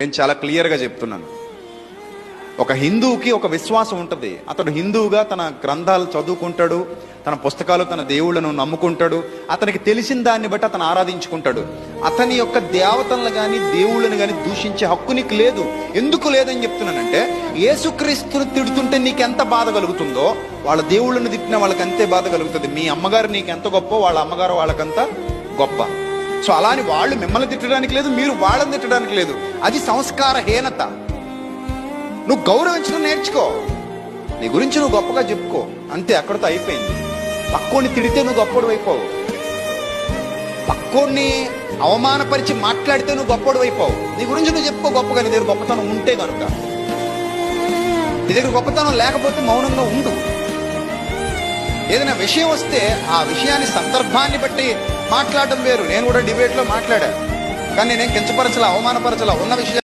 నేను చాలా క్లియర్గా చెప్తున్నాను. ఒక హిందువుకి ఒక విశ్వాసం ఉంటుంది. అతడు హిందువుగా తన గ్రంథాలు చదువుకుంటాడు తన పుస్తకాలు తన దేవుళ్ళను నమ్ముకుంటాడు అతనికి తెలిసిన దాన్ని బట్టి అతను ఆరాధించుకుంటాడు. అతని యొక్క దేవతలను కానీ దేవుళ్ళని కానీ దూషించే హక్కు నీకు లేదు. ఎందుకు లేదని చెప్తున్నానంటే యేసుక్రీస్తుని తిడుతుంటే నీకు ఎంత బాధ కలుగుతుందో వాళ్ళ దేవుళ్ళను తిట్టిన వాళ్ళకి అంతే బాధ కలుగుతుంది. మీ అమ్మగారు నీకు ఎంత గొప్ప వాళ్ళ అమ్మగారు వాళ్ళకంత గొప్ప. సో అలా అని వాళ్ళు మిమ్మల్ని తిట్టడానికి లేదు మీరు వాళ్ళని తిట్టడానికి లేదు. అది సంస్కారహీనత. నువ్వు గౌరవించడం నేర్చుకో. నీ గురించి నువ్వు గొప్పగా చెప్పుకో. అంతే అక్కడితో అయిపోయింది. పక్కోని తిడితే నువ్వు గొప్పడు అయిపోవు. పక్కోని అవమానపరిచి మాట్లాడితే నువ్వు గొప్పడు అయిపోవు. నీ గురించి నువ్వు చెప్పుకో గొప్పగా నీ దగ్గర గొప్పతనం ఉంటే కనుక నీ దగ్గర గొప్పతనం లేకపోతే మౌనంగా ఉండు. ఏదైనా విషయం వస్తే ఆ విషయాన్ని సందర్భాన్ని బట్టి మాట్లాడడం వేరు. నేను కూడా డిబేట్లో మాట్లాడాను. కానీ నేనేం కించపరచలా అవమానపరచలా ఉన్న విషయం